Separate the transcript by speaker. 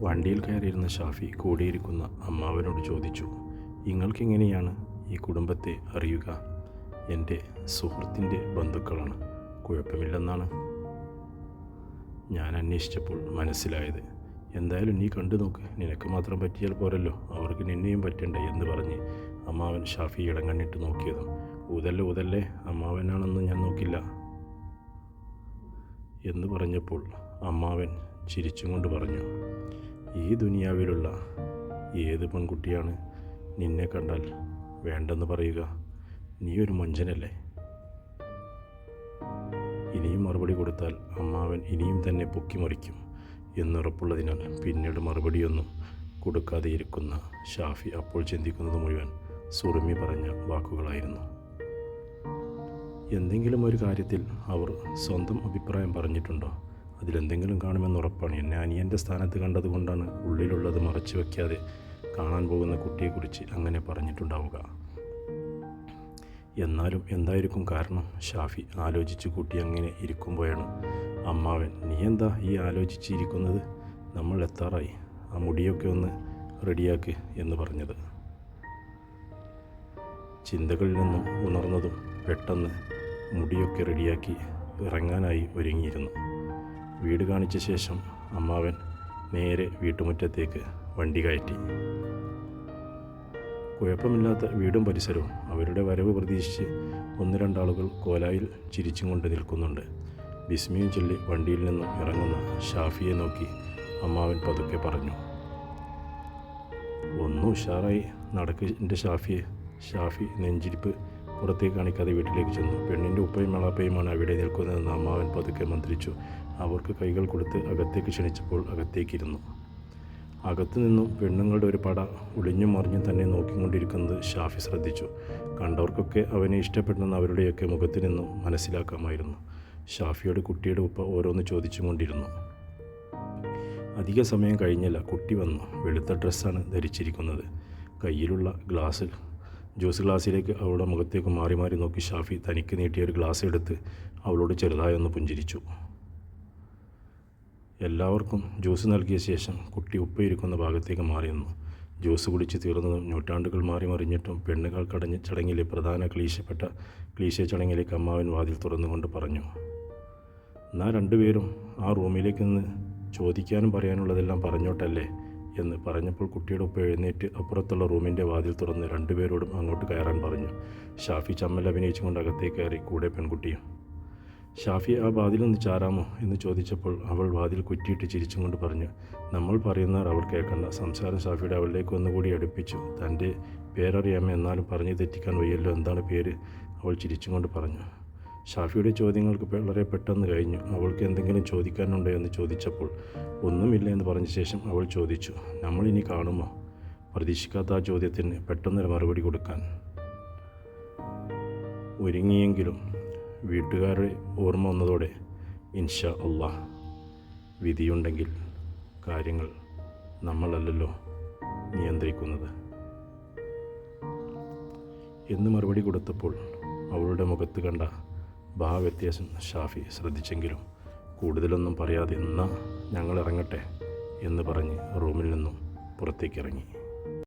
Speaker 1: വണ്ടിയിൽ കയറിയിരുന്ന ഷാഫി കൂടിയിരിക്കുന്ന അമ്മാവനോട് ചോദിച്ചു നിങ്ങൾക്കെങ്ങനെയാണ് ഈ കുടുംബത്തെ അറിയുക? എന്റെ സുഹൃത്തിന്റെ ബന്ധുക്കളാണ്. കുഴപ്പമില്ലെന്നാണ്. ഞാൻ അന്വേഷിച്ചപ്പോൾ മനസ്സിലായത് എന്തായാലും നീ കണ്ടു നോക്ക്. നിനക്ക് മാത്രം പറ്റിയാൽ പോരല്ലോ. അവർക്ക് നിന്നെയും പറ്റണ്ടേ എന്ന് പറഞ്ഞ് അമ്മാവൻ ഷാഫി ഇടം കണ്ണിട്ട് നോക്കിയതും ഊതല്ലേ ഊതല്ലേ അമ്മാവനാണെന്ന് ഞാൻ നോക്കില്ല എന്ന് പറഞ്ഞപ്പോൾ അമ്മാവൻ ചിരിച്ചും കൊണ്ട് പറഞ്ഞു ഈ ദുനിയാവിലുള്ള ഏത് പെൺകുട്ടിയാണ് നിന്നെ കണ്ടാൽ വേണ്ടെന്ന് പറയുക? നീ ഒരു മഞ്ചനല്ലേ ഇനിയും മറുപടി കൊടുത്താൽ അമ്മാവൻ ഇനിയും തന്നെ പൊക്കിമറിക്കും എന്നുറപ്പുള്ളതിനാൽ പിന്നീട് മറുപടിയൊന്നും കൊടുക്കാതെ ഇരിക്കുന്ന ഷാഫി അപ്പോൾ ചിന്തിക്കുന്നത് മുഴുവൻ സുറുമി പറഞ്ഞ വാക്കുകളായിരുന്നു. എന്തെങ്കിലും ഒരു കാര്യത്തിൽ അവർ സ്വന്തം അഭിപ്രായം പറഞ്ഞിട്ടുണ്ടോ? അതിലെന്തെങ്കിലും കാണുമെന്ന് ഉറപ്പാണ്. എന്നെ അനിയന്റെ സ്ഥാനത്ത് കണ്ടതുകൊണ്ടാണ് ഉള്ളിലുള്ളത് മറച്ചു വയ്ക്കാതെ കാണാൻ പോകുന്ന കുട്ടിയെക്കുറിച്ച് അങ്ങനെ പറഞ്ഞിട്ടുണ്ടാവുക. എന്നാലും എന്തായിരിക്കും കാരണം? ഷാഫി ആലോചിച്ച് കൂട്ടി അങ്ങനെ ഇരിക്കുമ്പോഴാണ്. അമ്മാവൻ നീ എന്താ ഈ ആലോചിച്ചിരിക്കുന്നത്? നമ്മൾ എത്താറായി. ആ മുടിയൊക്കെ ഒന്ന് റെഡിയാക്ക് എന്ന് പറഞ്ഞത്. ചിന്തകളിൽ നിന്നും ഉണർന്നതും പെട്ടെന്ന് മുടിയൊക്കെ റെഡിയാക്കി ഇറങ്ങാനായി ഒരുങ്ങിയിരുന്നു. വീട് കാണിച്ച ശേഷം അമ്മാവൻ നേരെ വീട്ടുമുറ്റത്തേക്ക് വണ്ടി കയറ്റി. കുഴപ്പമില്ലാത്ത വീടും പരിസരവും അവരുടെ വരവ് പ്രതീക്ഷിച്ച് ഒന്ന് രണ്ടാളുകൾ കോലായിൽ ചിരിച്ചും കൊണ്ട് നിൽക്കുന്നുണ്ട്. ബിസ്മിയും ചൊല്ലി വണ്ടിയിൽ നിന്നും ഇറങ്ങുന്ന ഷാഫിയെ നോക്കി അമ്മാവൻ പതുക്കെ പറഞ്ഞു ഒന്നും ഉഷാറായി നടക്കിന്റെ ഷാഫിയെ. ഷാഫി നെഞ്ചിരിപ്പ് പുറത്തേക്ക് കാണിക്കാതെ വീട്ടിലേക്ക് ചെന്നു. പെണ്ണിന്റെ ഉപ്പയും മെളാപ്പയുമാണ് അവിടെ നിൽക്കുന്നതെന്ന് അമ്മാവൻ പതുക്കെ മന്ത്രിച്ചു. അവർക്ക് കൈകൾ കൊടുത്ത് അകത്തേക്ക് ക്ഷണിച്ചപ്പോൾ അകത്തേക്കിരുന്നു. അകത്തു നിന്നും പെണ്ണുങ്ങളുടെ ഒരു പട ഒളിഞ്ഞും മറിഞ്ഞും തന്നെ നോക്കിക്കൊണ്ടിരിക്കുന്നത് ഷാഫി ശ്രദ്ധിച്ചു. കണ്ടവർക്കൊക്കെ അവനെ ഇഷ്ടപ്പെട്ടെന്ന് അവരുടെയൊക്കെ മുഖത്തു നിന്നും മനസ്സിലാക്കാമായിരുന്നു. ഷാഫിയോട് കുട്ടിയുടെ ഉപ്പ ഓരോന്ന് ചോദിച്ചു കൊണ്ടിരുന്നു അധിക സമയം കഴിഞ്ഞില്ല. കുട്ടി വന്നു. വെളുത്ത ഡ്രസ്സാണ് ധരിച്ചിരിക്കുന്നത്. കയ്യിലുള്ള ഗ്ലാസ്സിൽ ജ്യൂസ് ഗ്ലാസ്സിലേക്ക് അവളുടെ മുഖത്തേക്ക് മാറി മാറി നോക്കി ഷാഫി തനിക്ക് നീട്ടിയ ഒരു ഗ്ലാസ് എടുത്ത് അവളോട് ചെറുതായി ഒന്ന് പുഞ്ചിരിച്ചു. എല്ലാവർക്കും ജ്യൂസ് നൽകിയ ശേഷം കുട്ടി ഉപ്പയിരിക്കുന്ന ഭാഗത്തേക്ക് മാറി നിന്നു. ജ്യൂസ് കുടിച്ച് തീർന്നതും നൂറ്റാണ്ടുകൾ മാറി മറിഞ്ഞിട്ടും പെണ്ണുകൾ കടഞ്ഞ് ചടങ്ങിലെ പ്രധാന ക്ലീശപ്പെട്ട ക്ലീശ ചടങ്ങിലേക്ക് അമ്മാവൻ വാതിൽ തുറന്നുകൊണ്ട് പറഞ്ഞു എന്നാൽ രണ്ടുപേരും ആ റൂമിലേക്ക് നിന്ന് ചോദിക്കാനും പറയാനുള്ളതെല്ലാം പറഞ്ഞോട്ടല്ലേ? എന്ന് പറഞ്ഞപ്പോൾ കുട്ടിയുടെ ഉപ്പ എഴുന്നേറ്റ് അപ്പുറത്തുള്ള റൂമിന്റെ വാതിൽ തുറന്ന് രണ്ടുപേരോടും അങ്ങോട്ട് കയറാൻ പറഞ്ഞു. ഷാഫി ചമ്മൽ അഭിനയിച്ചുകൊണ്ട് അകത്തേക്ക് കയറി കൂടെ പെൺകുട്ടിയും. ഷാഫി ആ വാതിലൊന്ന് ചാരാമോ? എന്ന് ചോദിച്ചപ്പോൾ അവൾ വാതിൽ കുറ്റിയിട്ട് ചിരിച്ചും കൊണ്ട് പറഞ്ഞു നമ്മൾ പറയുന്നവർ അവർ കേൾക്കണ്ട. സംസാരം ഷാഫിയുടെ അവളിലേക്ക് ഒന്നുകൂടി അടുപ്പിച്ചു. തന്റെ പേരറിയാമേ? എന്നാലും പറഞ്ഞു തെറ്റിക്കാൻ വയ്യല്ലോ. എന്താണ് പേര്? അവൾ ചിരിച്ചും കൊണ്ട് പറഞ്ഞു ഷാഫിയുടെ ചോദ്യങ്ങൾക്ക് വളരെ പെട്ടെന്ന് കഴിഞ്ഞു. അവൾക്ക് എന്തെങ്കിലും ചോദിക്കാനുണ്ടോ? എന്ന് ചോദിച്ചപ്പോൾ ഒന്നുമില്ല എന്ന് പറഞ്ഞ ശേഷം അവൾ ചോദിച്ചു നമ്മൾ ഇനി കാണുമോ? പ്രതീക്ഷിക്കാത്ത ആ ചോദ്യത്തിന് പെട്ടെന്നൊരു മറുപടി കൊടുക്കാൻ. ഒരുങ്ങിയെങ്കിലും വീട്ടുകാരുടെ ഓർമ്മ വന്നതോടെ ഇൻഷാ അള്ളാഹ് വിധിയുണ്ടെങ്കിൽ കാര്യങ്ങൾ നമ്മളല്ലല്ലോ നിയന്ത്രിക്കുന്നത്. എന്ന് മറുപടി കൊടുത്തപ്പോൾ അവളുടെ മുഖത്ത് കണ്ട ഭാവവ്യത്യാസം ഷാഫി ശ്രദ്ധിച്ചെങ്കിലും കൂടുതലൊന്നും പറയാതെ ഇന്ന് ഞങ്ങൾ ഇറങ്ങട്ടെ എന്ന് പറഞ്ഞ് റൂമിൽ നിന്നും പുറത്തേക്കിറങ്ങി.